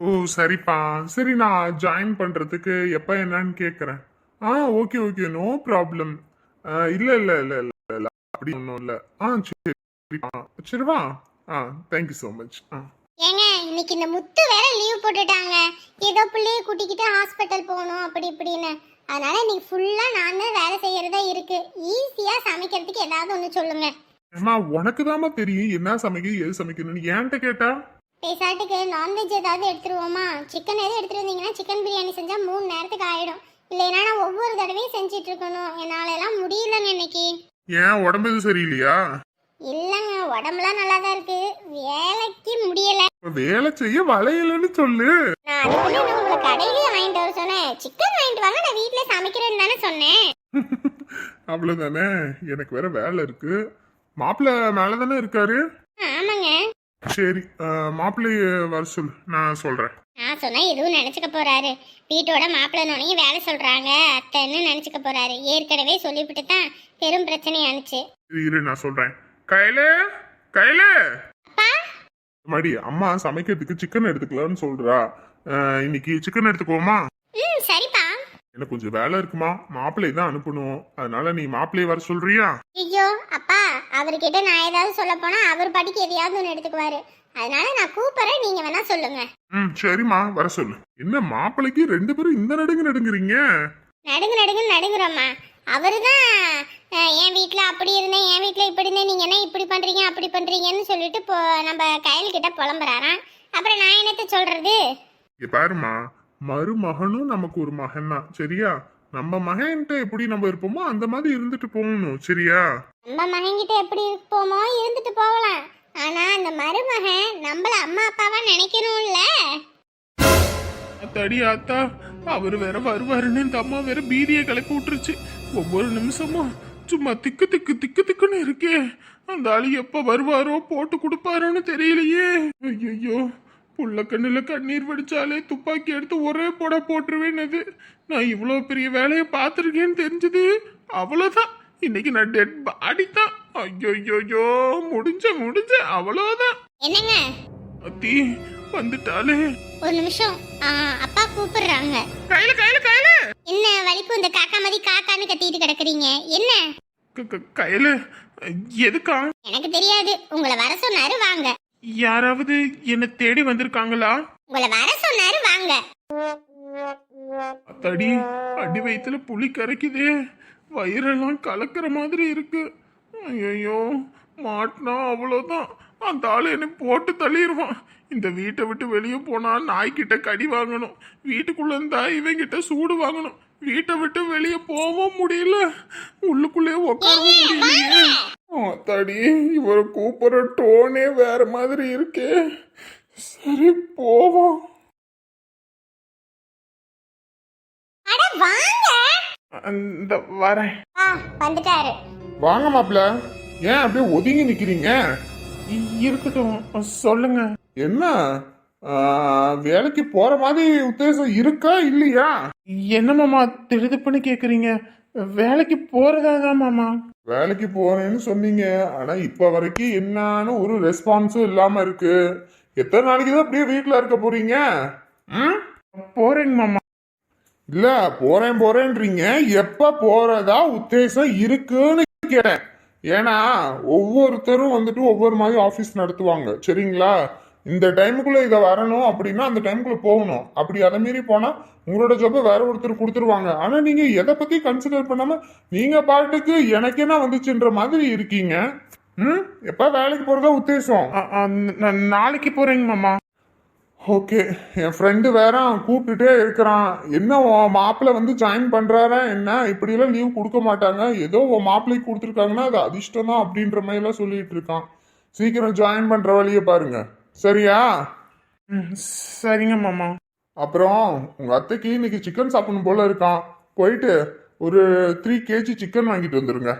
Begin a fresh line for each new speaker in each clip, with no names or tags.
ஓ சரிப்பா. சரி நான் ஜாயின் பண்றதுக்கு எப்ப என்னன்னு கேக்குறேன். ஆ ஓகே ஓகே நோ ப்ராப்ளம் இல்ல இல்ல இல்ல இல்ல இல்ல அப்படி ஒன்றும் இல்ல. ஆ சரிப்பா. சரிவா ஆ தேங்க்யூ ஸோ மச் ஆ.
ஏங்க இன்னைக்கு இந்த முத்து வேற லீவ் போட்டுட்டாங்க. ஏதோ பிள்ளைய கூட்டிக்கிட்டு ஹாஸ்பிட்டல் போகணும் அப்படி இப்படின்னு. அதனால இன்னைக்கு ஃபுல்லா நான் தான் வேலை செய்யறதா இருக்கு. ஈஸியா சமைக்கிறதுக்கு ஏதாவது ஒன்று சொல்லுங்க.
அம்மா உனக்கு தாம்மா தெரியும். என்ன சமைக்க எது சமைக்கணும்னு. ஏன்ட்ட கேட்டா?
பேசாட்டுக்கு நான்வெஜ் ஏதாவது எடுத்துருவோமா? சிக்கன் எதுவும் எடுத்துட்டு வந்தீங்கன்னா சிக்கன் பிரியாணி செஞ்சா மூணு நேரத்துக்கு ஆயிடும். இல்லைன்னா நான் ஒவ்வொரு தடவையும் செஞ்சிட்டு இருக்கணும் என்னால எல்லாம் முடியலங்க இன்னைக்கு.
ஏன்? உடம்பு எதுவும் சரியில்லையா?
இல்லைங்க உடம்புலாம் நல்லா தான் இருக்கு. வேலைக்கு முடியல.
வேலை செய்ய வளையலன்னு சொல்லு.
நான் அதுக்குள்ள உங்களை கடையிலேயே வாங்கிட்டு வர சொன்னேன். சிக்கன் வாங்கிட்டு வாங்க நான் வீட்ல சமைக்கிறேன்னு தானே சொன்னேன்.
அவ்வளவுதானே? எனக்கு வேற வேலை இருக்கு. மாப்பிள்ளை மேல தானே இருக்காரு?
ஆமாங்க.
சரி மாப்பிள்ளைய வர சொல்லு நான் சொல்றேன்.
நான் சொன்னா எதுவும் நினைச்சுக்க போறாரு. வீட்டோட மாப்பிள்ளனோனையும் வேலை சொல்றாங்க. அத்தைன்னு நினைச்சுக்க போறாரு. ஏற்கனவே சொல்லிவிட்டு தான் பெரும் பிரச்சனையானுச்சு
இரு, இரு நான் சொல்றேன். கையில கையில! மடி அம்மா சமைக்கிறதுக்கு சிக்கன் எடுத்துக்கலாம்னு சொல்றா. இன்னைக்கு சிக்கன் எடுத்துக்குவோமா? எனக்கு கொஞ்சம் வேலை இருக்குமா? மாப்பிள்ளை தான் அனுப்பணும். அதனால நீ மாப்பிள்ளைய வர சொல்றியா?
ஐயோ அப்பா அவர்கிட்ட நான் ஏதாவது சொல்ல போனா அவர் படிக்க எதையாவது ஒன்று எடுத்துக்குவாரு. அதனால நான் கூப்பிடுறேன் நீங்க வேணா சொல்லுங்க.
ம் சரிம்மா வர சொல்லு. என்ன மாப்பிள்ளைக்கு ரெண்டு பேரும் இந்த நடுங்கு நடுங்குறீங்க?
நடுங்கு நடுங்கு நடுங்குறோம்மா. அவரு தான் என் வீட்டில் அப்படி இருந்தேன் என் வீட்டில் இப்படி இருந்தேன் நீங்கள் என்ன இப்படி பண்ணுறீங்க அப்படி பண்ணுறீங்கன்னு சொல்லிட்டு இப்போ நம்ம கையல்கிட்ட புலம்புறாராம். அப்புறம் நான் என்னத்த சொல்கிறது
இங்க பாருமா மருமகனும் நமக்கு ஒரு மகன் தான் சரியா? நம்ம மகன்கிட்ட எப்படி நம்ம இருப்போமோ அந்த மாதிரி இருந்துட்டு போகணும் சரியா?
நம்ம மகன்கிட்ட எப்படி இருப்போமோ இருந்துட்டு போகலாம். ஆனால் அந்த மருமகன் நம்மள அம்மா அப்பாவா நினைக்கணும்ல?
அத்தாடி ஆத்தா அவர் வேற வருவாருன்னு இந்த அம்மா வேற பீதியை கிளப்பி விட்டுருச்சு. ஒவ்வொரு நிமிஷமும் சும்மா திக்கு திக்கு திக்கு திக்குன்னு இருக்கே. அந்த ஆளு எப்ப வருவாரோ போட்டு கொடுப்பாரோன்னு தெரியலையே. ஐயோ புள்ள கண்ணுல கண்ணீர் வடிச்சாலே துப்பாக்கி எடுத்து ஒரே போட போட்டுருவேன்னு நான் இவ்வளோ பெரிய வேலையை பார்த்துருக்கேன்னு தெரிஞ்சது. அவ்வளோதான் இன்னைக்கு நான் டெட் பாடி தான். ஐயோ முடிஞ்ச முடிஞ்ச. அவ்வளோதான்
என்னங்க?
அத்தி வந்துட்டாலே
ஒரு நிமிஷம். அப்பா கூப்பிடுறாங்க.
கையில கையில கையில.
என்ன வலிப்பு இந்த காக்கா மதி காக்கான்னு கத்திட்டு கிடக்குறீங்க? என்ன?
கையில எதுக்கா?
எனக்கு தெரியாது. உங்களை வர சொன்னாரு வாங்க.
யாராவது என்ன தேடி வந்திருக்காங்களா?
உங்களை வர சொன்னாரு வாங்க.
அத்தாடி அடி வயித்துல புளி கரைக்குதே. வயிறெல்லாம் கலக்கிற மாதிரி இருக்கு. ஐயோ மாட்டினா அவ்வளோதான் அந்த ஆள் என்னை போட்டு தள்ளிடுவான் இந்த வீட்டை விட்டு வெளியே போனா நாய்க்கிட்ட கடி வாங்கணும். வீட்டுக்குள்ள இருந்தா இவங்கிட்ட சூடு வாங்கணும். வீட்டை விட்டு வெளியே போகவும் முடியல. உள்ளுக்குள்ளே உட்காரவும் முடியலையே. அத்தாடி இவரை கூப்பிடுற டோனே வேற மாதிரி இருக்கே. சரி போவோம்.
அட வாங்க.
அந்த வரேன்.
ஆ வந்துட்டாரு.
வாங்க மாப்பிள்ள ஏன் அப்படியே ஒதுங்கி நிக்கிறீங்க? இருக்கட்டும். சொல்லுங்க. என்ன? ஆ, வேலைக்கு போற மாதிரி உத்தேசம் இருக்கா இல்லையா? என்ன மாமா திருதுப்புன்னு கேக்குறீங்க? வேலைக்கு போறதா தான் மாமா. வேலைக்கு போறேன்னு சொன்னீங்க. ஆனா இப்ப வரைக்கும் என்னன்னு ஒரு ரெஸ்பான்ஸும் இல்லாம இருக்கு. எத்தனை நாளைக்கு தான் அப்படியே வீட்டுல இருக்க போறீங்க? ம்? போறேங்க மாமா. இல்ல போறேன் போறேன்றீங்க. எப்ப போறதா உத்தேசம் இருக்குன்னு கேட்டேன். ஏன்னா ஒவ்வொருத்தரும் வந்துட்டு ஒவ்வொரு மாதிரி ஆஃபீஸ் நடத்துவாங்க. சரிங்களா? இந்த டைமுக்குள்ள இதை வரணும் அப்படின்னா அந்த டைமுக்குள்ள போகணும். அப்படி அதை மீறி போனா உங்களோட ஜாப்பை வேற ஒருத்தர் கொடுத்துருவாங்க. ஆனா நீங்க எதை பத்தி கன்சிடர் பண்ணாம நீங்க பாட்டுக்கு எனக்கு என்ன வந்துச்சுன்ற மாதிரி இருக்கீங்க? ம்? எப்ப வேலைக்கு போறதா உத்தேசம். நாளைக்கு போறேங்க மாமா. ஓகே. என் ஃப்ரெண்டு வேற கூப்பிட்டுட்டே இருக்கிறான். என்ன உன் மாப்பிள்ளை வந்து ஜாயின் பண்றாரா என்ன? இப்படியெல்லாம் லீவ் கொடுக்க மாட்டாங்க. ஏதோ உன் மாப்பிள்ளைக்கு கொடுத்துருக்காங்கன்னா அது அதிர்ஷ்டம் தான் அப்படின்ற மாதிரிலாம் சொல்லிட்டு இருக்கான். சீக்கிரம் ஜாயின் பண்ற வழியை பாருங்க. சரியா? சரிங்க மாமா. அப்புறம் உங்க அத்தைக்கு இன்னைக்கு சிக்கன் சாப்பிடணும் போல இருக்கான் போயிட்டு ஒரு த்ரீ கேஜி சிக்கன் வாங்கிட்டு வந்துருங்க.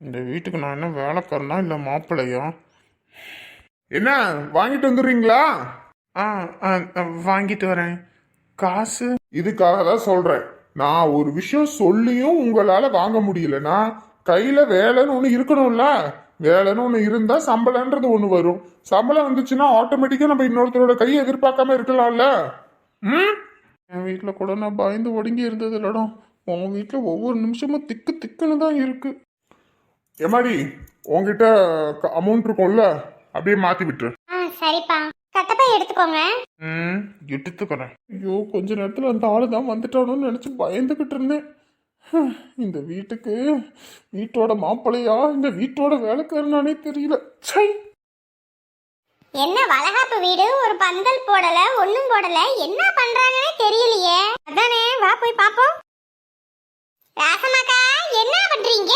இந்த வீட்டுக்கு நான் என்ன வேலைக்காரனா இல்லை மாப்பிள்ளையா? என்ன வாங்கிட்டு வந்துடுறீங்களா? ஆ வாங்கிட்டு வரேன். காசு? இதுக்காக தான் சொல்றேன். நான் ஒரு விஷயம் சொல்லியும் உங்களால வாங்க முடியலன்னா கையில வேலைன்னு ஒன்று இருக்கணும்ல. வேலைன்னு ஒன்று இருந்தா சம்பளம்ன்றது ஒன்று வரும். சம்பளம் வந்துச்சுன்னா ஆட்டோமேட்டிக்கா நம்ம இன்னொருத்தரோட கையை எதிர்பார்க்காம இருக்கலாம்ல? ம்? என் வீட்டில் கூட நான் பயந்து ஒடுங்கி இருந்தது இல்லடம் உன் வீட்டில் ஒவ்வொரு நிமிஷமும் திக்கு திக்குன்னு தான் இருக்கு. எமாடி உன்கிட்ட அமௌண்ட் இருக்கும்ல? அப்படியே மாத்தி விட்டுரு.
சரிப்பா. கட்டப்பை எடுத்துக்கோங்க.
ம் எடுத்துக்கிறேன். ஐயோ கொஞ்ச நேரத்தில் அந்த ஆளு தான் வந்துட்டானோன்னு நினச்சி பயந்துக்கிட்டு இருந்தேன். இந்த வீட்டுக்கு வீட்டோட மாப்பிள்ளையா? இந்த வீட்டோட வேலைக்காரனானே தெரியல. சை
என்ன வளகாப்பு வீடு? ஒரு பந்தல் போடல ஒண்ணும் போடல. என்ன பண்றாங்கன்னே தெரியலையே. அதானே வா போய் பாப்போம். ராசமாக்கா என்ன பண்றீங்க?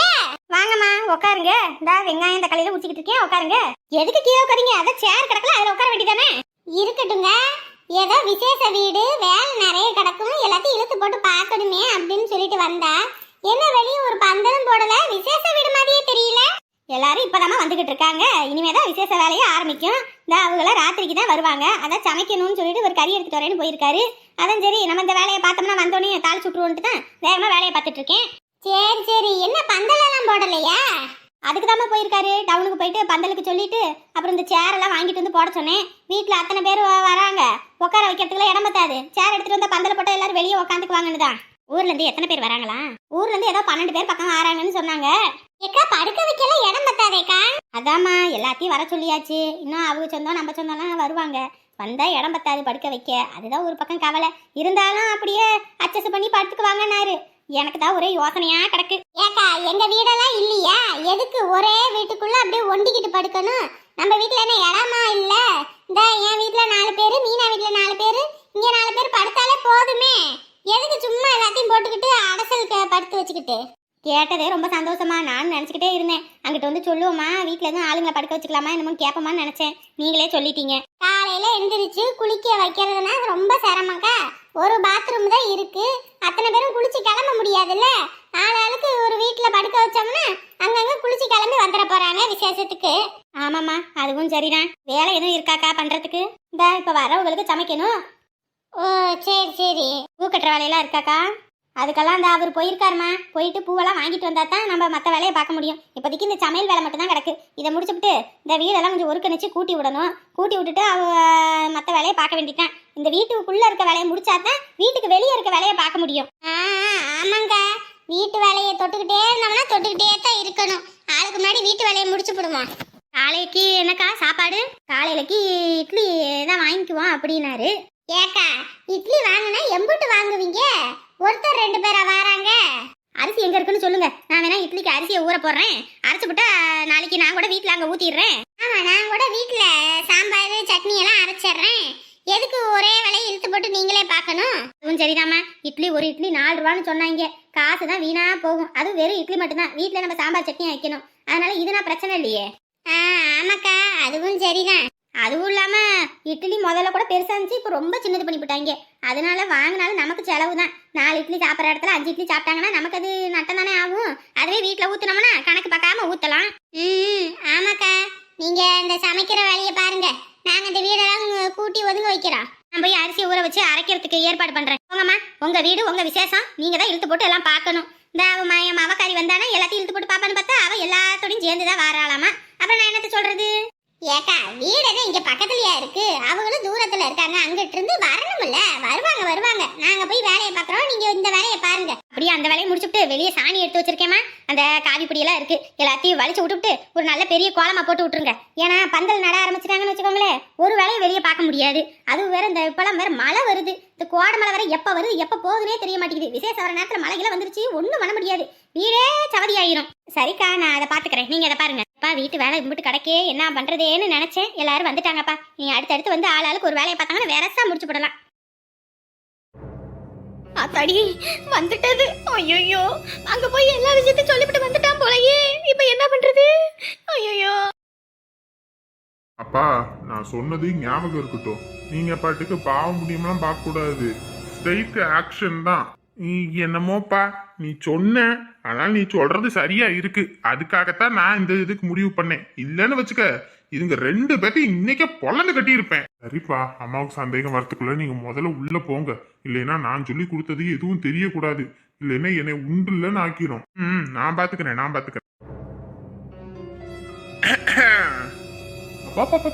வாங்கம்மா உட்காருங்க இந்த வெங்காயம் தக்காளியில ஊத்திக்கிட்டு இருக்கேன். உட்காருங்க எதுக்கு கீழே உட்காருங்க அத சேர் கிடக்கல அதுல உட்கார வேண்டியதானே இருக்கட்டுங்க. ஏதோ விசேஷ வீடு வேலை நிறைய கிடக்கும் எல்லாத்தையும் இழுத்து போட்டு பார்க்கணுமே அப்படின்னு சொல்லிட்டு வந்தா. என்ன வெளியே ஒரு பந்தலும் போடல? விசேஷ வீடு மாதிரியே தெரியல. எல்லாரும் இப்போதாம்மா வந்துகிட்டு இருக்காங்க. இனிமே தான் விசேஷ வேலையை ஆரம்பிக்கும். இந்த அவங்கள ராத்திரிக்கு தான் வருவாங்க. அதான் சமைக்கணும்னு சொல்லிட்டு ஒரு கறி எடுத்துட்டு வரேன்னு போயிருக்காரு. அதான் சரி நம்ம இந்த வேலையை பார்த்தோம்னா வந்தோடனே தாள் சுட்டுருவோன்ட்டு தான் வேகமாக வேலையை பார்த்துட்டு இருக்கேன். சரி சரி. என்ன பந்தலெல்லாம் போடலையா? அதுக்கு தாம்மா போயிருக்காரு. டவுனுக்கு போயிட்டு பந்தலுக்கு சொல்லிட்டு அப்புறம் இந்த சேரெல்லாம் வாங்கிட்டு வந்து போட சொன்னேன். வீட்டில் அத்தனை பேர் வராங்க. உட்கார வைக்கிறதுக்குலாம் இடம் பத்தாது சேர் எடுத்துட்டு வந்தால் பந்தல் போட்டால் எல்லாரும் வெளியே உட்காந்துக்குவாங்கன்னு தான் ஊர்லேருந்து எத்தனை பேர் வராங்களா? ஊர்லேருந்து ஏதோ பன்னெண்டு பேர் பக்கம் வராங்கன்னு சொன்னாங்க. ஏக்கா படுக்க வைக்கல இடம் பத்தாதேக்கா அதாம்மா எல்லாத்தையும் வர சொல்லியாச்சு. இன்னும் அவங்க சொந்தம் நம்ம சொந்தம்லாம் வருவாங்க. வந்தால் இடம் பத்தாது படுக்க வைக்க. அதுதான் ஒரு பக்கம் கவலை. இருந்தாலும் அப்படியே அட்ஜஸ்ட் பண்ணி படுத்துக்குவாங்கன்னாரு எனக்கு தான் ஒரே யோசனையா கிடக்கு. ஏக்கா எங்க வீடெல்லாம் இல்லையா? எதுக்கு ஒரே வீட்டுக்குள்ள அப்படியே ஒண்டிக்கிட்டு படுக்கணும்? நம்ம வீட்டுல என்ன இடமா இல்ல? இந்த என் வீட்டுல நாலு பேரு மீனா வீட்டுல நாலு பேரு இங்க நாலு பேர் படுத்தாலே போதுமே. எதுக்கு சும்மா எல்லாத்தையும் போட்டுக்கிட்டு அடசலுக்கு படுத்து வச்சுக்கிட்டு? கேட்டதே ரொம்ப சந்தோஷமா நான் நினச்சிக்கிட்டே இருந்தேன். அங்கிட்ட வந்து சொல்லுவோமா வீட்டில் எதுவும் ஆளுங்களை படுக்க வச்சுக்கலாமா என்னமோ கேட்போமான்னு நினச்சேன். நீங்களே சொல்லிட்டீங்க. காலையில் எழுந்திரிச்சு குளிக்க வைக்கிறதுனா ரொம்ப சிரமக்கா ஒரு பாத்ரூம் தான் இருக்குது அத்தனை பேரும் குளிச்சு கிளம்ப முடியாதுல்ல? ஆளாளுக்கு ஒரு வீட்டில் படுக்க வச்சோம்னா அங்கங்க குளிச்சு கிளம்பி வந்துட போறாங்க விசேஷத்துக்கு. ஆமாம்மா அதுவும் சரிதான். வேலை எதுவும் இருக்காக்கா பண்றதுக்கு? இந்த இப்போ வரவங்களுக்கு சமைக்கணும். ஓ சரி சரி. பூ கட்டுற வேலையெல்லாம் இருக்காக்கா? அதுக்கெல்லாம் அந்த அவர் போயிருக்காருமா. போயிட்டு பூவெல்லாம் வாங்கிட்டு வந்தா தான் நம்ம மற்ற வேலையை பார்க்க முடியும். இப்போதைக்கு இந்த சமையல் வேலை மட்டும் தான் கிடக்கு. இதை முடிச்சுட்டு இந்த வீடெல்லாம் கொஞ்சம் ஒருக்கணிச்சு கூட்டி விடணும். கூட்டி விட்டுட்டு அவ மற்ற வேலையை பார்க்க வேண்டியதான் இந்த வீட்டுக்குள்ளே இருக்க வேலையை முடிச்சா தான் வீட்டுக்கு வெளியே இருக்க வேலையை பார்க்க முடியும். ஆமாங்க. வீட்டு வேலையை தொட்டுக்கிட்டே இருந்தோம்னா தொட்டுக்கிட்டே தான் இருக்கணும். ஆளுக்கு முன்னாடி வீட்டு வேலையை முடிச்சு விடுவோம். காலைக்கு என்னக்கா சாப்பாடு? காலையிலக்கு இட்லி தான் வாங்கிக்குவோம் அப்படின்னாரு. ஏக்கா இட்லி வாங்கினா எம்புட்டு வாங்குவீங்க? ஒருத்தர் ரெண்டு பேரா வராங்க? அரிசி எங்க இருக்குன்னு சொல்லுங்க. நான் வேணா இட்லிக்கு அரிசியை ஊற போடுறேன். அரைச்சு போட்டா நாளைக்கு நான் கூட வீட்டில் அங்க ஊத்திடுறேன். ஆமா நான் கூட வீட்டில் சாம்பார் சட்னி எல்லாம் அரைச்சிடுறேன். எதுக்கு ஒரே வேலையை இழுத்து போட்டு நீங்களே பார்க்கணும்? அதுவும் சரிதாம்மா. இட்லி ஒரு இட்லி நாலு ரூபான்னு சொன்னாங்க. காசு தான் வீணா போகும். அதுவும் வெறும் இட்லி மட்டும்தான். வீட்டில் நம்ம சாம்பார் சட்னி வைக்கணும். அதனால இதுனா பிரச்சனை இல்லையே. ஆமாக்கா. அதுவும் சரிதான். அதுவும் இல்லாம இட்லி முதல்ல கூட பெருசா இருந்துச்சு இப்போ ரொம்ப சின்னது பண்ணி போட்டாங்க. அதனால வாங்கினாலும் நமக்கு செலவு தான் நாலு இட்லி சாப்பிட்ற இடத்துல அஞ்சு இட்லி சாப்பிட்டாங்கன்னா நமக்கு அது நட்டம் தானே ஆகும். அதுவே வீட்டில் ஊற்றுனோம்னா கணக்கு பார்க்காம ஊத்தலாம். ம். ஆமாக்கா. நீங்க இந்த சமைக்கிற வேலையை பாருங்க. நாங்க இந்த வீடெல்லாம் கூட்டி ஒதுங்க வைக்கிறோம். நான் போய் அரிசி ஊற வச்சு அரைக்கிறதுக்கு ஏற்பாடு பண்றேன். போங்கம்மா உங்க வீடு உங்க விசேஷம். நீங்க தான் இழுத்து போட்டு எல்லாம் பார்க்கணும். இந்த அவ ம- என் மவக்காரி வந்தானா எல்லாத்தையும் இழுத்து போட்டு பாப்பான்னு பார்த்தா அவ எல்லாத்தோடையும் சேர்ந்து தான் வாராளாமா. அப்புறம் நான் என்னத்த சொல்றது? ஏக்கா வீடு எதுவும் இங்க பக்கத்துலயா இருக்கு? அவங்களும் தூரத்துல இருக்காங்க. அங்கிட்டு இருந்து வரணும்ல. வருவாங்க வருவாங்க. நாங்க போய் வேலையை பாக்குறோம் நீங்க இந்த வேலையை பாருங்க அப்படியே அந்த வேலையை முடிச்சுட்டு வெளியே சாணி எடுத்து வச்சிருக்கேமா அந்த காவி பொடியெல்லாம் இருக்கு. எல்லாத்தையும் வலிச்சு விட்டுவிட்டு ஒரு நல்ல பெரிய கோலமா போட்டு விட்டுருங்க. ஏன்னா பந்தல் நட ஆரம்பிச்சிட்டாங்கன்னு வச்சுக்கோங்களேன். ஒரு வேலையை வெளியே பார்க்க முடியாது. அதுவும் வேற இந்த இப்பெல்லாம் வேற மழை வருது. இந்த கோடை மழை வேற எப்ப வருது எப்ப போகுதுன்னே தெரிய மாட்டேங்குது. விசேஷ வர நேரத்துல மழைகளாம் வந்துருச்சு. ஒண்ணும் பண்ண முடியாது. வீடே சவதி ஆயிரும். சரிக்கா நான் அதை பாத்துக்கிறேன். நீங்க அதை பாருங்க. அப்பா வீட்டு வேலை இம்பிட்டு கிடக்கே என்ன பண்றதேன்னு நினைச்சேன். எல்லாரும் வந்துட்டாங்கப்பா. நீ அடுத்தடுத்து வந்து ஆளாளுக்கு ஒரு வேலையை பார்த்தாங்கன்னா வேறசா முடிச்சு போடலாம். அத்தாடி வந்துட்டது. ஐயோ அங்க போய் எல்லா விஷயத்தையும் சொல்லிவிட்டு வந்துட்டான் போலயே. இப்ப என்ன பண்றது? ஐயோ
அப்பா நான் சொன்னது ஞாபகம் இருக்கட்டும். நீங்க பாட்டுக்கு பாவம் முடியும்லாம் பார்க்க கூடாது ஸ்ட்ரைட் ஆக்ஷன் தான். நீ என்னமோப்பா நீ சொன்ன ஆனால் நீ சொல்றது சரியா இருக்கு. அதுக்காகத்தான் நான் இந்த இதுக்கு முடிவு பண்ணேன். இல்லைன்னு வச்சுக்க இதுங்க ரெண்டு பேர்த்தையும் இன்னைக்கே பொழந்து கட்டியிருப்பேன். சரிப்பா அம்மாவுக்கு சந்தேகம் வரத்துக்குள்ள நீங்க முதல்ல உள்ள போங்க. இல்லைன்னா நான் சொல்லி கொடுத்தது எதுவும் தெரியக்கூடாது. இல்லைன்னா என்னை உண்டுலன்னு ஆக்கிரும். ம் நான் பாத்துக்கிறேன் நான் பாத்துக்கிறேன்.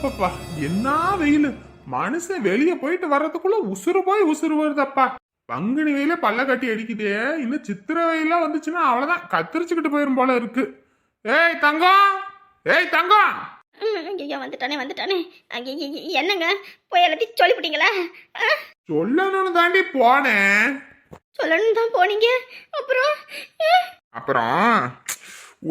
அப்பா என்ன வெயில்? மனுஷன் வெளியே போயிட்டு வர்றதுக்குள்ள உசுறு போய் உசுறு வருதப்பா. பங்குனி வெயில பல்ல கட்டி அடிக்குதே. இன்னும் சித்திர வெயிலாம் வந்துச்சுன்னா அவ்வளவுதான் கத்திரிச்சுக்கிட்டு போயிரும் போல இருக்கு. ஏய் தங்கம்! ஏய் தங்கம்!
ஐயோ வந்துட்டானே வந்துட்டானே. என்னங்க? போய் எல்லாத்தையும் சொல்லிவிட்டீங்களா
சொல்லணும்னு தாண்டி போனேன்.
சொல்லணும் தான் போனீங்க? அப்புறம்?
அப்புறம்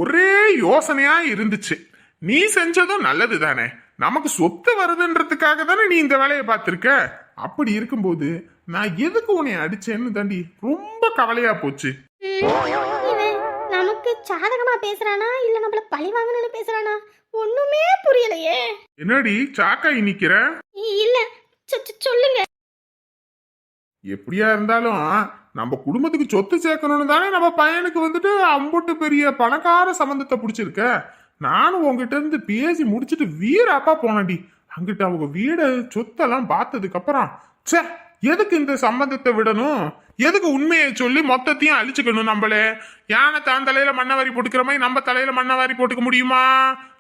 ஒரே யோசனையா இருந்துச்சு. நீ செஞ்சதும் நல்லது தானே. நமக்கு சொத்து வருதுன்றதுக்காக தானே நீ இந்த வேலையை பார்த்திருக்க? அப்படி இருக்கும்போது நான் எதுக்கு உன்னை அடிச்சேன்னு தாண்டி ரொம்ப கவலையா போச்சு.
நமக்கு சாதகமா பேசுறானா? இல்ல நம்மள பழி வாங்கணும்னு பேசுறானா? ஒண்ணுமே புரியலையே.
என்னடி சாக்காய் நிக்கிற
இல்ல. சொ- சொ- சொல்லுங்க.
எப்படியா இருந்தாலும் நம்ம குடும்பத்துக்கு சொத்து சேர்க்கணும்னு தானே நம்ம பையனுக்கு வந்துட்டு அம்புட்டு பெரிய பணக்கார சம்பந்தத்தை பிடிச்சிருக்க. நானும் உங்ககிட்ட இருந்து பேசி முடிச்சிட்டு வீராப்பா போனேன்டி. அங்கிட்ட அவங்க வீடு சொத்தெல்லாம் பார்த்ததுக்கு அப்புறம் ச்சே எதுக்கு இந்த சம்பந்தத்தை விடணும்? எதுக்கு உண்மையை சொல்லி மொத்தத்தையும் அழிச்சுக்கணும் நம்மளே? யானை தான் தலையில மண்ணை வாரி போட்டுக்கிற மாதிரி நம்ம தலையில மண்ணை வாரி போட்டுக்க முடியுமா?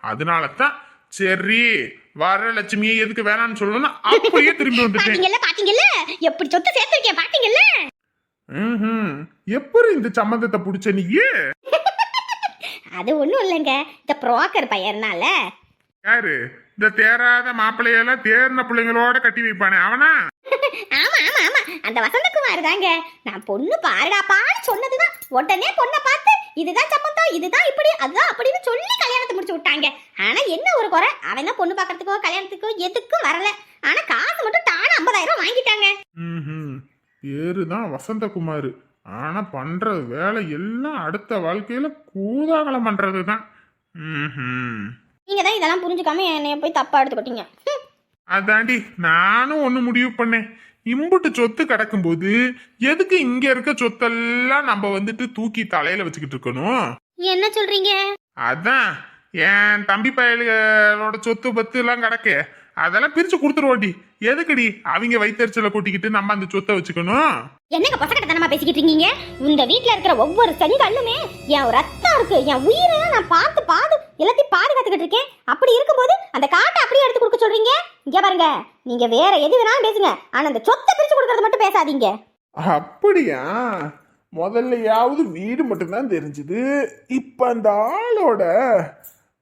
அதனால தான் சரி வரலட்சுமியை எதுக்கு வேணாம்னு சொல்லணும் அப்படியே திரும்பி வந்துட்டேன்.
பாத்தீங்கல்ல எப்படி சொத்து சேர்த்திருக்கேன் பாத்தீங்கல்ல?
ம்ஹும். எப்படி இந்த சம்மந்தத்தை புடிச்ச நீ
அது ஒண்ணும் இல்லைங்க. இந்த புரோக்கர் பையனால
யாரு? இந்த தேராத மாப்பிள்ளையெல்லாம் தேர்ன பிள்ளைங்களோட கட்டி வைப்பானே அவனா?
ஆமா ஆமா ஆமா. அந்த வசந்தகுமார் தாங்க. நான் பொண்ணு பாருடாப்பான்னு சொன்னதுதான். உடனே பொண்ணை பார்த்து இதுதான் சம்மந்தம் இதுதான் இப்படி அதுதான் அப்படின்னு சொல்லி கல்யாணத்தை முடிச்சு விட்டாங்க. ஆனா என்ன ஒரு குறை? அவன் தான் பொண்ணு பார்க்கறதுக்கோ கல்யாணத்துக்கோ எதுக்கும் வரல. ஆனா காசு மட்டும் தானே ஐம்பதாயிரம் வாங்கிட்டாங்க.
ம்ஹும். பேரு தான் வசந்தகுமார். ஆனா பண்ற வேலை எல்லாம் அடுத்த வாழ்க்கையில கூதாகலம் பண்றது தான்
நீங்க தான் இதெல்லாம் புரிஞ்சுக்காம என்னைய போய் தப்பா எடுத்துக்கிட்டீங்க.
அதாண்டி நானும் ஒண்ணு முடிவு பண்ணேன். இம்புட்டு சொத்து கிடக்கும்போது எதுக்கு இங்க இருக்க சொத்தெல்லாம் நம்ம வந்துட்டு தூக்கி தலையில வச்சுக்கிட்டு இருக்கணும்?
என்ன சொல்றீங்க?
அதான் என் தம்பி பயல்களோட சொத்து பத்து எல்லாம் கிடக்கு. அதெல்லாம் பிரிச்சு கொடுத்துருவோண்டி எதுக்குடி? அவங்க வயிற்றுச்சல கொட்டிக்கிட்டு நம்ம அந்த சொத்தை வச்சுக்கணும்?
என்னங்க பசக்கட்டத்தனமா பேசிக்கிட்டு இருக்கீங்க? இந்த வீட்ல இருக்கிற ஒவ்வொரு செங்கல்லுமே என் ரத்தம் இருக்கு. என் உயிரை நான் பார்த்து பாது எல்லாத்தையும் பாதுகாத்துக்கிட்டு இருக்கேன். அப்படி இருக்கும்போது அந்த காட்டை அப்படியே எடுத்து கொடுக்க சொல்றீங்க? இங்க பாருங்க. நீங்க வேற எது வேணாலும் பேசுங்க. ஆனா அந்த சொத்தை பிரிச்சு கொடுக்கறது மட்டும் பேசாதீங்க.
அப்படியா? முதல்லையாவது வீடு மட்டும்தான் தெரிஞ்சுது. இப்ப அந்த ஆளோட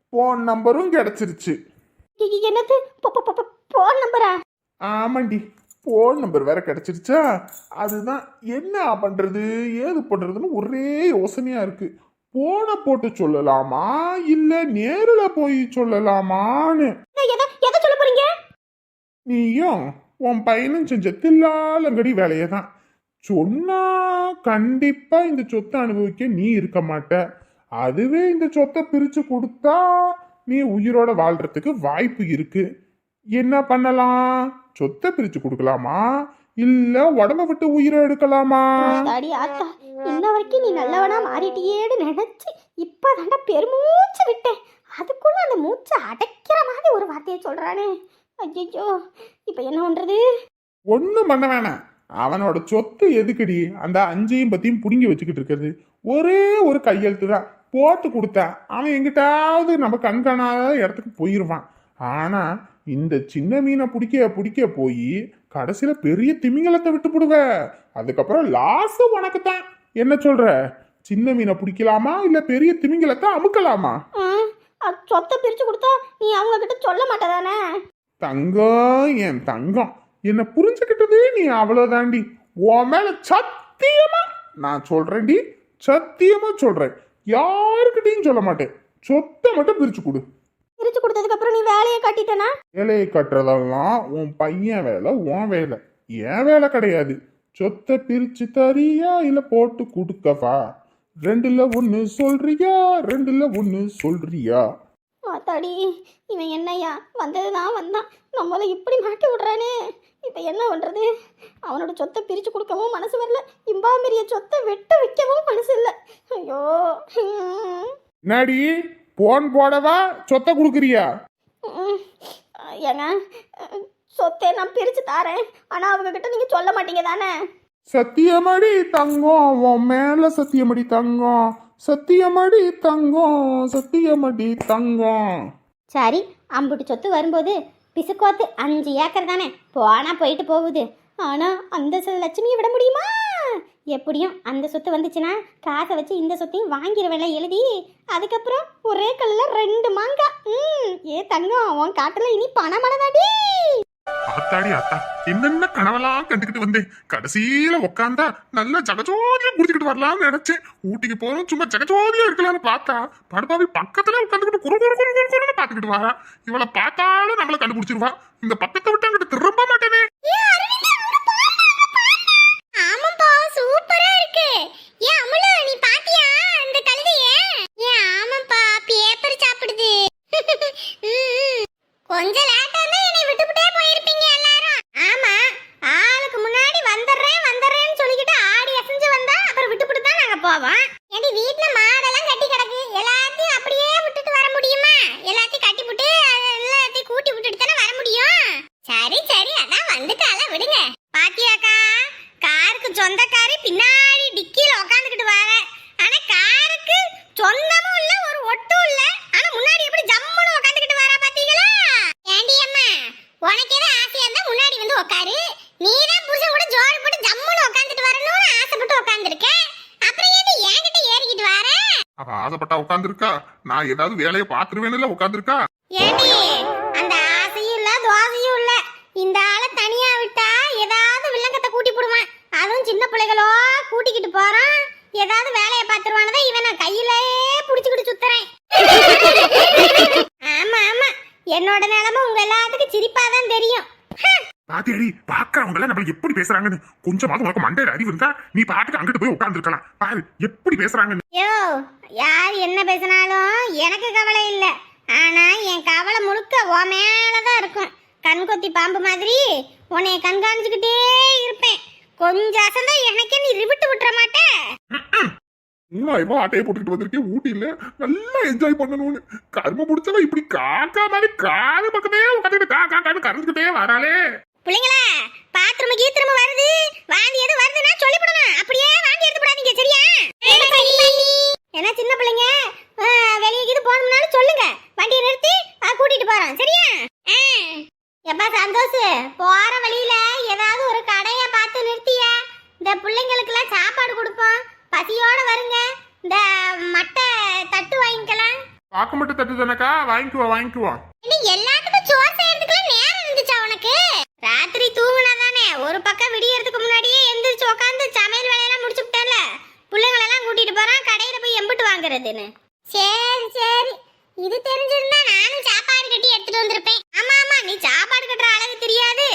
போன் நம்பரும் கிடைச்சிருச்சு.
என்னது? போன் நம்பரா?
ஆமாண்டி போன் நம்பர் வேற கிடைச்சிருச்சா? அதுதான் என்ன பண்றது ஏது பண்றதுன்னு ஒரே யோசனையா இருக்கு. போனை போட்டு சொல்லலாமா இல்ல நேருல போய் சொல்லலாமான்னு?
சொல்ல போறீங்க?
நீயும் உன் பையனும் செஞ்ச தில்லாலங்கடி வேலையை தான் சொன்னா கண்டிப்பா இந்த சொத்தை அனுபவிக்க நீ இருக்க மாட்ட. அதுவே இந்த சொத்தை பிரிச்சு கொடுத்தா நீ உயிரோட வாழ்றதுக்கு வாய்ப்பு இருக்கு. என்ன பண்ணலாம்? சொத்தை பிரிச்சு கொடுக்கலாமா? இல்ல உடம்ப விட்டு உயிரை எடுக்கலாமா?
அடி ஆத்தா இன்ன வரைக்கும் நீ நல்லவனா மாறிட்டியேன்னு நினைச்சு இப்பதாண்டா பெருமூச்சு விட்டேன். அதுக்குள்ள அந்த மூச்சை அடைக்கிற மாதிரி ஒரு வார்த்தையை சொல்றானே. ஐயோ இப்ப என்ன பண்றது?
ஒண்ணும் பண்ண வேணாம். அவனோட சொத்து எதுக்குடி? அந்த அஞ்சையும் பத்தியும் புடுங்கி வச்சுக்கிட்டு இருக்கிறது. ஒரே ஒரு கையெழுத்து தான் போட்டு கொடுத்தா அவன் எங்கிட்டாவது நம்ம கண்காணாத இடத்துக்கு போயிடுவான் ஆனா இந்த சின்ன மீனை பிடிக்க பிடிக்க போய் கடைசியில பெரிய திமிங்கலத்தை விட்டு போடுவ. அதுக்கப்புறம் லாஸ் உனக்கு தான் என்ன சொல்ற? சின்ன மீனை பிடிக்கலாமா? இல்ல பெரிய திமிங்கலத்தை அமுக்கலாமா?
சொத்தை பிரிச்சு கொடுத்தா நீ அவங்க கிட்ட சொல்ல மாட்டதானே?
தங்கம் என் தங்கம். என்ன புரிஞ்சுக்கிட்டதே நீ அவ்வளவுதாண்டி. உன் மேல சத்தியமா நான் சொல்றேன்டி. சத்தியமா சொல்றேன். யாருக்கிட்டையும் சொல்ல மாட்டேன். சொத்தை மட்டும் பிரிச்சு கொடு.
பிரிச்சு கொடுத்ததுக்கு அப்புறம் நீ வேலையை கட்டிட்டனா?
வேலையை கட்டுறதெல்லாம் உன் பையன் வேலை உன் வேலை. என் வேலை கிடையாது. சொத்தை பிரிச்சு தரியா இல்ல போட்டு கொடுக்கவா? ரெண்டுல ஒண்ணு சொல்றியா? ரெண்டுல ஒண்ணு சொல்றியா?
மாத்தாடி இவன் என்னய்யா? வந்ததுதான் வந்தான். நம்மள இப்படி மாட்டி விடுறானே. இப்ப என்ன பண்றது? அவனோட சொத்தை பிரிச்சு கொடுக்கவும் மனசு வரல. இம்பாமெரிய சொத்தை வெட்ட வைக்கவும் மனசு இல்ல. ஐயோ.
என்னடி? போன் போடவா? சொத்தை கொடுக்குறியா.
ஏங்க சொத்தை நான் பிரிச்சு தாரேன். ஆனா அவங்க கிட்ட நீங்க சொல்ல மாட்டீங்க தானே?
சத்தியமடி தங்கம் உன் மேல சத்தியமடி தங்கம். சத்தியமடி தங்கம் சத்தியமடி தங்கம்.
சரி அம்புட்டு சொத்து வரும்போது பிசுக்கோத்து அஞ்சு ஏக்கர் தானே? போனால் போயிட்டு போகுது. ஆனால் அந்த லட்சுமியை விட முடியுமா? எப்படியும் அந்த சொத்து வந்துச்சுன்னா காசை வச்சு இந்த சொத்தையும் வாங்கிடுவேல எழுதி அதுக்கப்புறம் ஒரே கல்லில் ரெண்டு மாங்காய். ம் ஏ தங்கம் உன் காட்டில் இனி பணமளதாடி
ஆத்தாடி ஆத்தா என்னென்ன கனவெல்லாம் கண்டுக்கிட்டு வந்தேன்? கடைசியில உக்காந்தா நல்லா ஜகஜோதியா குடிச்சுக்கிட்டு வரலாம்னு நினைச்சேன். ஊட்டிக்கு போறோம் சும்மா ஜகஜோதியா இருக்கலாம்னு பார்த்தா படுபாவி பக்கத்துல உட்காந்துக்கிட்டு குறு குறு குறு குறு குறுன்னு பாத்துக்கிட்டு வரா. இவளை பார்த்தாலும் நம்மள கண்டுபிடிச்சிருவா. இந்த பக்கத்தை விட்டு அங்கிட்டு திரும்ப மாட்டேனே.
சூப்பரா நீ ஏன் சாப்பிடுது. கொஞ்சம் லேட்டா இருந்தா என்னை விட்டுவிட்டே போயிருப்பீங்க எல்லாரும். ஆமா ஆளுக்கு முன்னாடி வந்துடுறேன் வந்துடுறேன்னு சொல்லிக்கிட்டு ஆடி அசைஞ்சு வந்தா அப்புறம் விட்டுவிட்டு தான் நாங்க போவோம் ஏடி வீட்ல மாடெல்லாம் கட்டி கிடக்கு எல்லாத்தையும் அப்படியே விட்டுட்டு வர முடியுமா எல்லாத்தையும் கட்டி விட்டு எல்லாத்தையும் கூட்டி விட்டுட்டு தானே வர முடியும் சரி சரி அதான் வந்துட்டால விடுங்க பாத்தியாக்கா காருக்கு சொந்தக்காரி பின்னாடி டிக்கில உட்காந்துக்கிட்டு வர ஆனா காருக்கு சொந்தமும் இல்ல ஒரு ஒட்டும் இல்ல ஆனா முன்னாடி எப்படி ஜம்முன்னு உட்காந்துக்கிட்டு வர பாத்தீங்களா ஏண்டி அம்மா உனக்கு ஏதோ ஆசையா இருந்தா முன்னாடி வந்து உட்காரு நீ தான் புருஷன் கூட ஜோடி போட்டு ஜம்முன்னு உட்காந்துட்டு வரணும்னு ஆசைப்பட்டு உட்காந்துருக்க அப்புறம் ஏண்டி என்கிட்ட ஏறிக்கிட்டு வர
அவ ஆசைப்பட்டா உட்காந்துருக்கா நான் ஏதாவது வேலையை பாத்துருவேன்ல உட்காந்துருக்கா
அந்த ஆசையும் இல்ல தோசையும் இல்ல. இந்த ஆளை தனியா விட்டா ஏதாவது வில்லங்கத்தை கூட்டி போடுவான். அதுவும் சின்ன பிள்ளைகளோ கூட்டிக்கிட்டு போறான். ஏதாவது வேலையை பார்த்துருவானதான் இவன் நான் கையிலேயே புடிச்சுக்கிட்டு சுத்துறேன். ஆமா ஆமா. என்னோட நிலைமை உங்க எல்லாத்துக்கும் சிரிப்பாதான் தெரியும்.
பாத்தியடி பாக்குறவங்க எல்லாம் நம்மள எப்படி பேசுறாங்கன்னு? கொஞ்சமாவது உனக்கு மண்டையில அறிவு இருந்தா நீ பாட்டுக்கு அங்கிட்டு போய் உட்காந்துருக்கலாம் பாரு எப்படி பேசுறாங்கன்னு.
யோ யார் என்ன பேசினாலும் எனக்கு கவலை இல்ல. ஆனா என் கவலை முழுக்க உன் மேலதான் இருக்கும். கண் கொத்தி பாம்பு மாதிரி உன்னைய கண்காணிச்சுக்கிட்டே இருப்பேன். கொஞ்சம் அசந்தா எனக்கே நீ ரிவிட்டு விட்டுற மாட்டே.
மூணாயிரம் ஆட்டையை போட்டுக்கிட்டு வந்திருக்கேன். ஊட்டியில நல்லா என்ஜாய் பண்ணணும்னு. கரும பிடிச்சவ இப்படி காக்கா மாதிரி காது பக்கமே உட்காந்துக்கிட்டு கா காக்கான்னு கறந்துக்கிட்டே வராளே.
பிள்ளைங்களா பாத்ரூம் கீத்ரூம் வருது. வாந்தி எதுவும் வருதுன்னா சொல்லிவிடணும். அப்படியே வாந்தி எடுத்து விடாதீங்க சரியா ஏன்னா சின்ன பிள்ளைங்க? வெளியே இது போகணும்னாலும் சொல்லுங்க. வண்டியை நிறுத்தி ஆ, கூட்டிட்டு போறோம் சரியா? ஆ. எப்பா சந்தோஷ் போற வழியில ஏதாவது ஒரு கடையை பார்த்து நிறுத்தியா? இந்த பிள்ளைங்களுக்கெல்லாம் சாப்பாடு கொடுப்போம். பசியோட வருங்க. இந்த மட்டை தட்டு வாங்கிக்கலாம்.
பார்க்க மட்டும் தட்டு தானக்கா? வாங்கிக்குவா வாங்கிக்குவா.
இனி எல்லாத்துக்கும் சோறு செய்யறதுக்குலாம் நேரம் இருந்துச்சா உனக்கு ராத்திரி தூங்குனா தானே ஒரு பக்கம் விடியறதுக்கு முன்னாடியே எந்திரிச்சு உட்காந்து சமையல் வேலையெல்லாம் முடிச்சுட்டேன்ல பிள்ளைங்களெல்லாம் கூட்டிட்டு போறான் கடையில போய் எம்பிட்டு வாங்குறதுன்னு. சரி சரி. இது தெரிஞ்சிருந்தா நானும் சாப்பாடு கட்டி எடுத்துட்டு வந்திருப்பேன். ஆமா ஆமா நீ சாப்பாடு கட்டுற அழகு தெரியாது.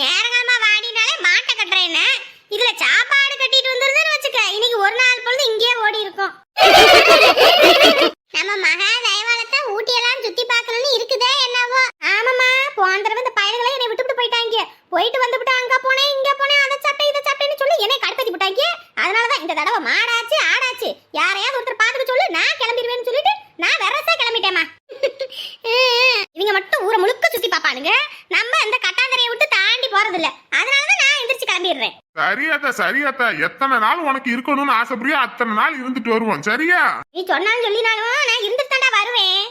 நேரங்காலமா வாடினாலே மாட்டை கட்டுறேன்னு. இதுல சாப்பாடு கட்டிட்டு வந்துருதுன்னு வச்சுக்க. இன்னைக்கு ஒரு நாள் பொழுது இங்கேயே ஓடி இருக்கும் நம்ம மகா தயவாலத்தை ஊட்டியெல்லாம் சுத்தி பார்க்கணும்னு இருக்குதே என்னவோ ஆமாமா போன தடவை இந்த பயல்களை என்னை விட்டுவிட்டு போயிட்டாங்க போயிட்டு வந்துவிட்டு அங்க போனேன் இங்க போனேன் அதை சாப்பிட்டேன் இதை சாப்பிட்டேன்னு சொல்லி என்னை கடுப்பேத்தி விட்டாங்க அதனாலதான் இந்த தடவை மாடாச்சு ஆடாச்சு யாரையாவது ஒருத்தர் பார்த்துக்க சொல்லு நான் கிளம்பிடுவேன்னு சொல்லிட்டு நான் வெரசா கிளம்பிட்டேமா இவங்க மட்டும் ஊரை முழுக்க சுத்தி பாப்பானுங்க நம்ம இந்த கட்டாந்தரையை விட்டு தாண்டி போறது இல்ல அதனாலதான் நான் எந்திரிச்சு கிளம்பிடுறேன்
சரியாத்தா சரியாத்தா எத்தனை நாள் உனக்கு இருக்கணும்னு ஆசைப்படியோ அத்தனை நாள் இருந்துட்டு வருவோம் சரியா?
நீ சொன்னாலும் சொல்லினாலும் நான் இருந்துட்டு வருவேன்.